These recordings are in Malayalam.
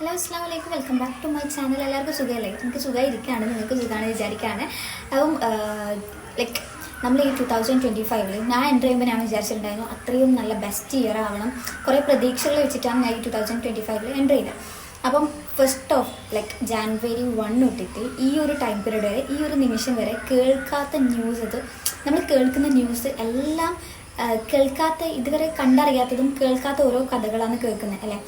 ഹലോ അസ്സാം വലൈക്കും welcome back to my channel എല്ലാവർക്കും സുഖമല്ലേ? എനിക്ക് സുഖമായിരിക്കുകയാണ്. നിങ്ങൾക്ക് സുഖമാണ് വിചാരിക്കുകയാണ്. അപ്പം ലൈക്ക് നമ്മൾ ഈ ടു തൗസൻഡ് ട്വന്റി ഫൈവിൽ ഞാൻ എന്റർ ചെയ്യുമ്പോൾ ഞാൻ വിചാരിച്ചിട്ടുണ്ടായിരുന്നു അത്രയും നല്ല ബെസ്റ്റ് ഇയർ ആവണം. കുറേ പ്രതീക്ഷകൾ വെച്ചിട്ടാണ് ഞാൻ ഈ ടു തൗസൻഡ് ട്വന്റി ഫൈവിൽ എന്റർ ചെയ്തത്. അപ്പം first of like January one തൊട്ടിട്ട് ഈ ഒരു ടൈം പീരീഡ് വരെ ഈ ഒരു നിമിഷം വരെ കേൾക്കാത്ത ന്യൂസ് അത് നമ്മൾ കേൾക്കുന്ന ന്യൂസ് എല്ലാം കേൾക്കാത്ത ഇതുവരെ കണ്ടറിയാത്തതും കേൾക്കാത്ത ഓരോ കഥകളാണ് കേൾക്കുന്നത് അല്ലേ?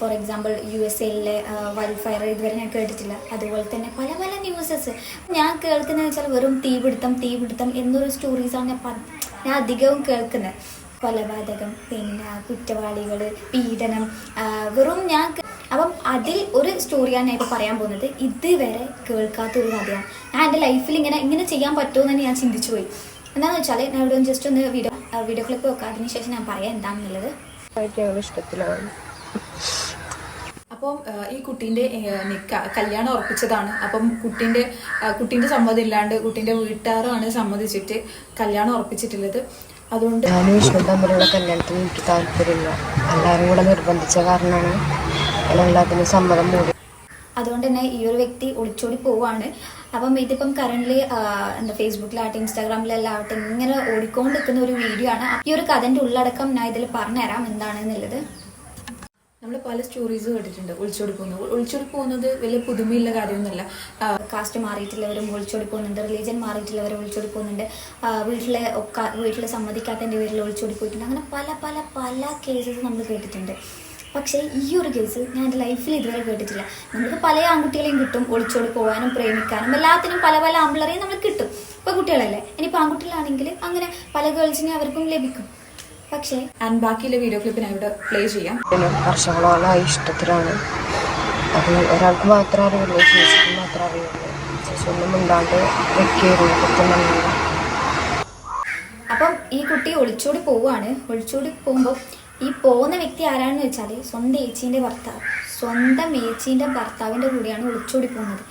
ഫോർ എക്സാമ്പിൾ യു എസ് എയിലെ വൈൽഡ് ഫയർ ഇതുവരെ ഞാൻ കേട്ടിട്ടില്ല. അതുപോലെ തന്നെ പല പല ന്യൂസസ് ഞാൻ കേൾക്കുന്നത് വെച്ചാൽ വെറും തീപിടുത്തം തീപിടുത്തം എന്നൊരു സ്റ്റോറീസാണ് ഞാൻ ഞാൻ അധികവും കേൾക്കുന്നത്. കൊലപാതകം പിന്നെ കുറ്റവാളികൾ പീഡനം വെറും ഞാൻ അപ്പം അതിൽ ഒരു സ്റ്റോറിയാണ് ഞാൻ ഇപ്പോൾ പറയാൻ പോകുന്നത്. ഇതുവരെ കേൾക്കാത്തൊരു കഥയാണ്. ഞാൻ എന്റെ ലൈഫിൽ ഇങ്ങനെ ഇങ്ങനെ ചെയ്യാൻ പറ്റുമോ എന്ന് ഞാൻ ചിന്തിച്ചു പോയി എന്താണെന്ന് വെച്ചാൽ ഞാൻ ഇവിടെ ജസ്റ്റ് ഒന്ന് വീഡിയോ വീഡിയോ ക്ലിപ്പ് വെക്കാം അതിനുശേഷം ഞാൻ പറയാം എന്താണെന്നുള്ളത് ഇഷ്ടത്തിലാണ്. അപ്പം ഈ കുട്ടീന്റെ നിക്ക കല്യാണം ഉറപ്പിച്ചതാണ്. അപ്പം കുട്ടീന്റെ കുട്ടീന്റെ സമ്മതം ഇല്ലാണ്ട് കുട്ടീന്റെ വീട്ടുകാരാണ് സമ്മതിച്ചിട്ട് കല്യാണം ഉറപ്പിച്ചിട്ടുള്ളത്. അതുകൊണ്ട് ഞാനും വിഷ്ണു തമ്മിലുള്ള കല്യാണത്തിന് എനിക്ക് താല്പര്യമില്ല. എല്ലാവരും കൂടെ നിർബന്ധിച്ച കാരണമാണ്. എല്ലാത്തിനും സമ്മതം മൂടി അതുകൊണ്ട് തന്നെ ഈ ഒരു വ്യക്തി ഒളിച്ചോടി പോവാണ് അപ്പം ഇതിപ്പം കറന്റ് എന്താ ഫേസ്ബുക്കിലാവട്ടെ ഇൻസ്റ്റാഗ്രാമിലെല്ലാം ആവട്ടെ ഇങ്ങനെ ഓടിക്കൊണ്ട് നിൽക്കുന്ന ഒരു വീഡിയോ ആണ്. ഈ ഒരു കഥന്റെ ഉള്ളടക്കം ഞാൻ ഇതിൽ പറഞ്ഞുതരാം എന്താണെന്നുള്ളത്. നമ്മൾ പല സ്റ്റോറീസ് കേട്ടിട്ടുണ്ട്. ഒളിച്ചോടി പോകുന്നത് ഒളിച്ചോടി പോകുന്നത് വലിയ പുതുമയുള്ള കാര്യമൊന്നുമല്ല. കാസ്റ്റ് മാറിയിട്ടുള്ളവരും ഒളിച്ചോടി പോകുന്നുണ്ട്. റിലീജിയൻ മാറിയിട്ടുള്ളവരും ഒളിച്ചോടി പോകുന്നുണ്ട്. വീട്ടിലെ ഒക്കെ വീട്ടിൽ സമ്മതിക്കാത്തതിന്റെ പേരിൽ ഒളിച്ചോടി പോയിട്ടുണ്ട്. അങ്ങനെ പല പല പല കേസസ് നമ്മൾ കേട്ടിട്ടുണ്ട്. പക്ഷേ ഈ ഒരു കേസ് ഞാൻ എന്റെ ലൈഫിൽ ഇതുവരെ കേട്ടിട്ടില്ല. നമുക്ക് പല ആൺകുട്ടികളെയും കിട്ടും ഒളിച്ചോട് പോകാനും പ്രേമിക്കാനും. എല്ലാത്തിനും പല പല ആമ്പിളറേയും നമ്മൾ കിട്ടും. ഇപ്പോൾ കുട്ടികളല്ലേ ഇനിയിപ്പോൾ ആൺകുട്ടികളാണെങ്കിൽ അങ്ങനെ പല ഗേൾസിനെ അവർക്കും ലഭിക്കും. പക്ഷേ ആൻഡ് ബാക്കിയുള്ള വീഡിയോ ക്ലിപ്പ് ഞാൻ ഇവിടെ പ്ലേ ചെയ്യാം. വർഷങ്ങളോളം വർഷങ്ങളോളമായി ഇഷ്ടത്തിലാണ്. അത് ഒരാൾക്ക് മാത്രമേ അറിയുള്ളൂ ചേച്ചിക്ക് മാത്രമേ അറിയുള്ളൂ ചേച്ചി ഒന്നും വെക്കുകയായിരുന്നു അപ്പം ഈ കുട്ടി ഒളിച്ചോടി പോവാണ് ഒളിച്ചോടി പോകുമ്പോൾ ഈ പോകുന്ന വ്യക്തി ആരാണെന്ന് വെച്ചാൽ സ്വന്തം ഏച്ചീന്റെ ഭർത്താവ്. സ്വന്തം ഏച്ചീന്റെ ഭർത്താവിന്റെ കൂടെയാണ് ഒളിച്ചോടി പോകുന്നത്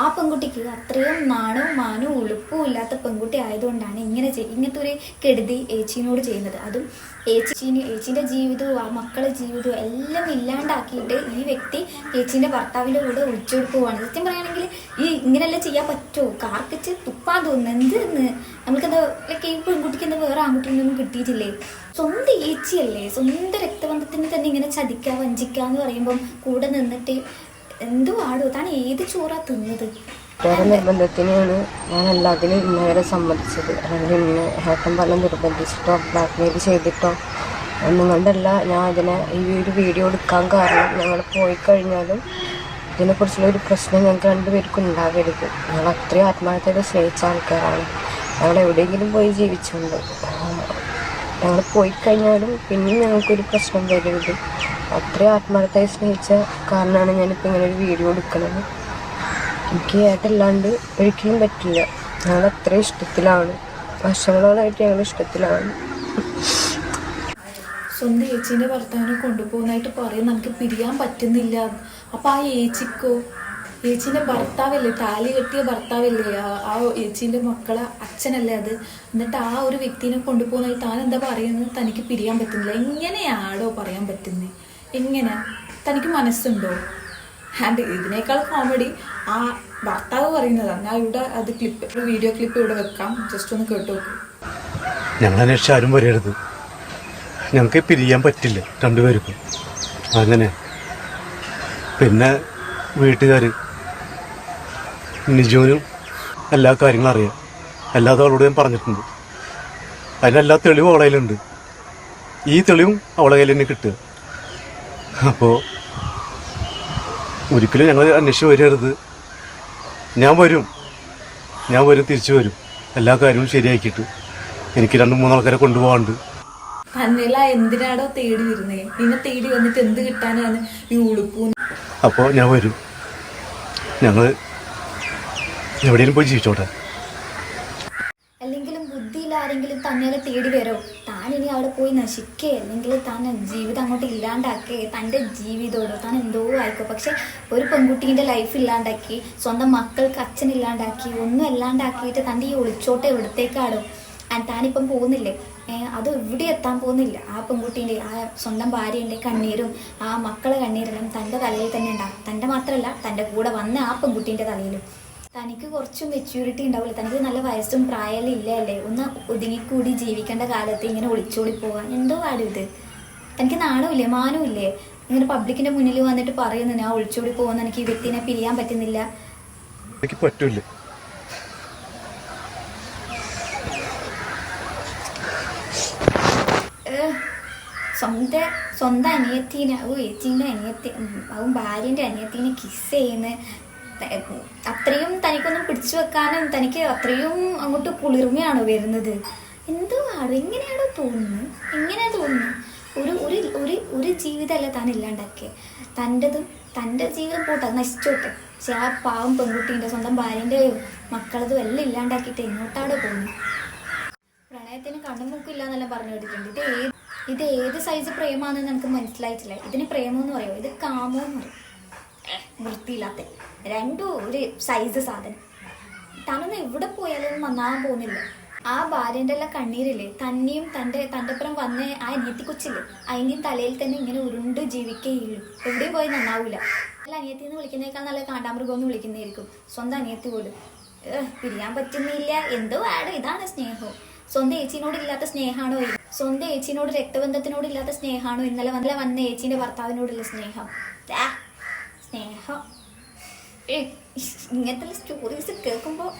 ആ പെൺകുട്ടിക്ക് അത്രയും നാണവും മാനവും ഉളുപ്പും ഇല്ലാത്ത പെൺകുട്ടി ആയതുകൊണ്ടാണ് ഇങ്ങനെ ഇങ്ങനത്തെ ഒരു കെടുതി ഏച്ചീനോട് ചെയ്യുന്നത്. അതും ഏച്ചീന് ഏച്ചീന്റെ ജീവിതവും ആ മക്കളെ ജീവിതവും എല്ലാം ഇല്ലാണ്ടാക്കിയിട്ട് ഈ വ്യക്തി ഏച്ചീന്റെ ഭർത്താവിന്റെ കൂടെ ഒളിച്ചോടി പോവാണ് സത്യം പറയുകയാണെങ്കിൽ ഈ ഇങ്ങനെയല്ല ചെയ്യാൻ പറ്റുമോ കാർക്കിച്ച് തുപ്പാൻ തോന്നുന്നു. എന്തെന്ന്? നമുക്കെന്താ ലൈക്ക് ഈ പെൺകുട്ടിക്ക് എന്താ വേറെ ആൺകുട്ടിയൊന്നും കിട്ടിയിട്ടില്ലേ? സ്വന്തം ഏച്ചിയല്ലേ? സ്വന്തം രക്തബന്ധത്തിന് തന്നെ ഇങ്ങനെ ചതിക്കുക വഞ്ചിക്കുക എന്ന് പറയുമ്പം കൂടെ നിന്നിട്ട് എന്തോ ആടോ താൻ ഏത് ചോറാ തിന്നത്? വേറെ നിർബന്ധത്തിനാണ് ഞാൻ എല്ലാത്തിനും ഇന്നവരെ സമ്മതിച്ചത്. അല്ലെങ്കിൽ ഇന്ന് ഏട്ടൻ പല നിർബന്ധിച്ചിട്ടോ ബ്ലാക്ക്മെയിൽ ചെയ്തിട്ടോ ഒന്നും കൊണ്ടല്ല ഞാൻ ഇതിനെ ഈ ഒരു വീഡിയോ എടുക്കാൻ കാരണം ഞങ്ങൾ പോയി കഴിഞ്ഞാലും ഇതിനെക്കുറിച്ചുള്ള ഒരു പ്രശ്നം ഞങ്ങൾക്ക് രണ്ടുപേർക്കും ഉണ്ടാകരുത് ഞങ്ങൾ അത്രയും ആത്മാർത്ഥത സ്നേഹിച്ച ആൾക്കാരാണ്. ഞങ്ങൾ എവിടെയെങ്കിലും പോയി ജീവിച്ചുണ്ട് ഞങ്ങൾ പോയി കഴിഞ്ഞാലും പിന്നെ ഞങ്ങൾക്കൊരു പ്രശ്നം വരരുത്. അത്രയും ആത്മാർത്ഥമായി സ്നേഹിച്ച കാരണമാണ് ഞാനിപ്പോൾ ഇങ്ങനെ ഒരു വീഡിയോ എടുക്കുന്നത്. എനിക്ക് ഏട്ടല്ലാണ്ട് ഒരിക്കലും പറ്റില്ല. ഞങ്ങൾ അത്രയും ഇഷ്ടത്തിലാണ്. വർഷങ്ങളോളായിട്ട് ഞങ്ങൾ ഇഷ്ടത്തിലാണ്. സ്വന്തം ഏച്ചീന്റെ ഭർത്താവിനെ കൊണ്ടുപോകുന്നതായിട്ട് പറയും. നമുക്ക് പിരിയാൻ പറ്റുന്നില്ല. അപ്പം ആ ഏച്ചിക്കോ ഏച്ചീന്റെ ഭർത്താവല്ലേ? താലി കെട്ടിയ ഭർത്താവല്ലേ? ആ- ഏച്ചീന്റെ മക്കളെ അച്ഛനല്ലേ അത്? എന്നിട്ട് ആ ഒരു വ്യക്തിനെ കൊണ്ടുപോകുന്ന താൻ എന്താ പറയുന്നത്? തനിക്ക് പിരിയാൻ പറ്റുന്നില്ല. എങ്ങനെയാണോ പറയാൻ പറ്റുന്നത് എങ്ങനെ? തനിക്ക് മനസ്സുണ്ടോ? ആൻഡ് ഇതിനേക്കാൾ കോമഡി ആ ഭർത്താവ് പറയുന്നതാണ് ഞാൻ ഇവിടെ അത് ക്ലിപ്പ് ഒരു വീഡിയോ ക്ലിപ്പ് ഇവിടെ വെക്കാം. ജസ്റ്റ് ഒന്ന് കേട്ടു ഞങ്ങൾ അന്വേഷിച്ച് ആരും വരരുത് ഞങ്ങൾക്ക് പിരിയാൻ പറ്റില്ല രണ്ടുപേർക്കും. അങ്ങനെ. പിന്നെ വീട്ടുകാർ നിജുവിനും എല്ലാ കാര്യങ്ങളും അറിയാം. എല്ലാ അവളോട് ഞാൻ പറഞ്ഞിട്ടുണ്ട്. അതിനെല്ലാ തെളിവും അവളെ കയ്യിലുണ്ട്. ഈ തെളിവും അവളെ കയ്യിൽ തന്നെ കിട്ടുക. അപ്പോൾ ഒരിക്കലും ഞങ്ങൾ അന്വേഷിച്ച് വരരുത്. ഞാൻ വരും. ഞാൻ വരും തിരിച്ചു വരും. എല്ലാ കാര്യവും ശരിയാക്കിയിട്ട്. എനിക്ക് രണ്ട് മൂന്നാൾക്കാരെ കൊണ്ടുപോകാണ്ട് തന്നെയല്ല എന്തിനാടോ തേടി വരുന്നേ? നിന്നെ തേടി വന്നിട്ട് എന്ത് കിട്ടാനാണ് ഈ ഉളുപ്പൂ അപ്പോൾ ഞാൻ വരും. ഞങ്ങൾ എവിടെയെങ്കിലും പോയി ജീവിച്ചോട്ടെ. അല്ലെങ്കിലും ബുദ്ധിയില്ല ആരെങ്കിലും തന്നെ തേടി വരോ. താൻ ഇനി അവിടെ പോയി നശിക്കേ. അല്ലെങ്കിൽ താൻ ജീവിതം അങ്ങോട്ട് ഇല്ലാണ്ടാക്കേ. തന്റെ ജീവിതമോടോ താൻ എന്തോ ആയിക്കോ. പക്ഷെ ഒരു പെൺകുട്ടീന്റെ ലൈഫ് ഇല്ലാണ്ടാക്കി സ്വന്തം മക്കൾക്ക് അച്ഛൻ ഇല്ലാണ്ടാക്കി ഒന്നും ഇല്ലാണ്ടാക്കിയിട്ട് തന്റെ ഈ ഒളിച്ചോട്ടം എവിടത്തേക്കാടോ താനിപ്പം പോകുന്നില്ലേ? അത് എവിടെ എത്താൻ പോകുന്നില്ല? ആ പെൺകുട്ടീന്റെ ആ സ്വന്തം ഭാര്യന്റെ കണ്ണീരും ആ മക്കളെ കണ്ണീരെല്ലാം തന്റെ തലയിൽ തന്നെ ഉണ്ടാകും തന്റെ മാത്രമല്ല തന്റെ കൂടെ വന്ന ആ പെൺകുട്ടീന്റെ തലയിലും. തനിക്ക് കുറച്ച് മെച്യൂരിറ്റി ഉണ്ടാവില്ല തനിക്ക് നല്ല വയസ്സും പ്രായമെല്ലാം ഇല്ല അല്ലേ ഒന്ന് ഒതുങ്ങിക്കൂടി ജീവിക്കേണ്ട കാലത്ത് ഇങ്ങനെ ഒളിച്ചോടി പോകാൻ എന്തോ കാര്യം ഇത് തനിക്ക് നാണമില്ലേ? മാനമില്ലേ ഇങ്ങനെ പബ്ലിക്കിന്റെ മുന്നിൽ വന്നിട്ട് പറയുന്നു ഞാൻ ഒളിച്ചോടി പോകുന്ന എനിക്ക് ഈ വ്യക്തിനെ പിരിയാൻ പറ്റുന്നില്ല. എനിക്ക് പറ്റൂല സ്വന്തം സ്വന്തം അനിയത്തീനെ ഓ ഏച്ചീന്റെ അനിയത്തി അവൻ ഭാര്യന്റെ അനിയത്തിനെ കിസ് ചെയ്യുന്ന അത്രയും തനിക്കൊന്നും പിടിച്ചു വെക്കാനും തനിക്ക് അത്രയും അങ്ങോട്ട് കുളിർമയാണോ വരുന്നത്. എന്തോ ആണോ എങ്ങനെയാണോ തോന്നുന്നത് എങ്ങനെയാ തോന്നുന്നത് ഒരു ഒരു ഒരു ഒരു ജീവിതമല്ല താൻ ഇല്ലാണ്ടാക്കിയത് തന്റെതും തന്റെ ജീവിതം പോട്ടെ നശിച്ചോട്ടെ പക്ഷെ ആ പാവം പെൺകുട്ടീന്റെ സ്വന്തം ഭാര്യന്റെയോ മക്കളതും എല്ലാം ഇല്ലാണ്ടാക്കിയിട്ട് എങ്ങോട്ടാണ് പോകുന്നത് പ്രണയത്തിന് കണ്ണും മൂക്കില്ല ഇല്ല എന്നെല്ലാം പറഞ്ഞു കേട്ടിട്ടുണ്ട് ഇത് ഏത് ഇത് ഏത് സൈസ് പ്രേമാണെന്ന് നമുക്ക് മനസ്സിലായിട്ടില്ല. ഇതിന് പ്രേമം എന്ന് പറയുമോ ഇത് കാമോ എന്ന് പറയും. വൃത്തിയില്ലാത്ത രണ്ടും ഒരു സൈസ് സാധനം. തനൊന്നും എവിടെ പോയാലും നന്നാവാൻ പോകുന്നില്ല. ആ ഭാര്യന്റെ എല്ലാം കണ്ണീരില്ലേ? തന്നെയും തന്റെ തന്റെ അപ്പുറം വന്ന് ആ അനിയത്തി കൊച്ചില്ലേ? അതിന്റെയും തലയിൽ തന്നെ ഇങ്ങനെ ഉരുണ്ട് ജീവിക്കുകയുള്ളൂ. എവിടെയും പോയി നന്നാവില്ല അല്ല അനിയത്തി എന്ന് വിളിക്കുന്നേക്കാൾ നല്ല കാണ്ടാമൃഗം എന്ന് വിളിക്കുന്നതായിരിക്കും. സ്വന്തം അനിയത്തി പോലും. പിരിയാൻ പറ്റുന്നില്ല. എന്തോ ആട് ഇതാണ് സ്നേഹം. സ്വന്തം ഏച്ചിനോട് ഇല്ലാത്ത സ്നേഹമാണോ? സ്വന്തം ഏച്ചിനോട് രക്തബന്ധത്തിനോട് ഇല്ലാത്ത സ്നേഹമാണോ ഇന്നലെ വന്നല്ല വന്ന ഏച്ചിന്റെ ഭർത്താവിനോടുള്ള സ്നേഹം. ഇങ്ങനത്തെ സ്റ്റോറീസ് കേൾക്കുമ്പോൾ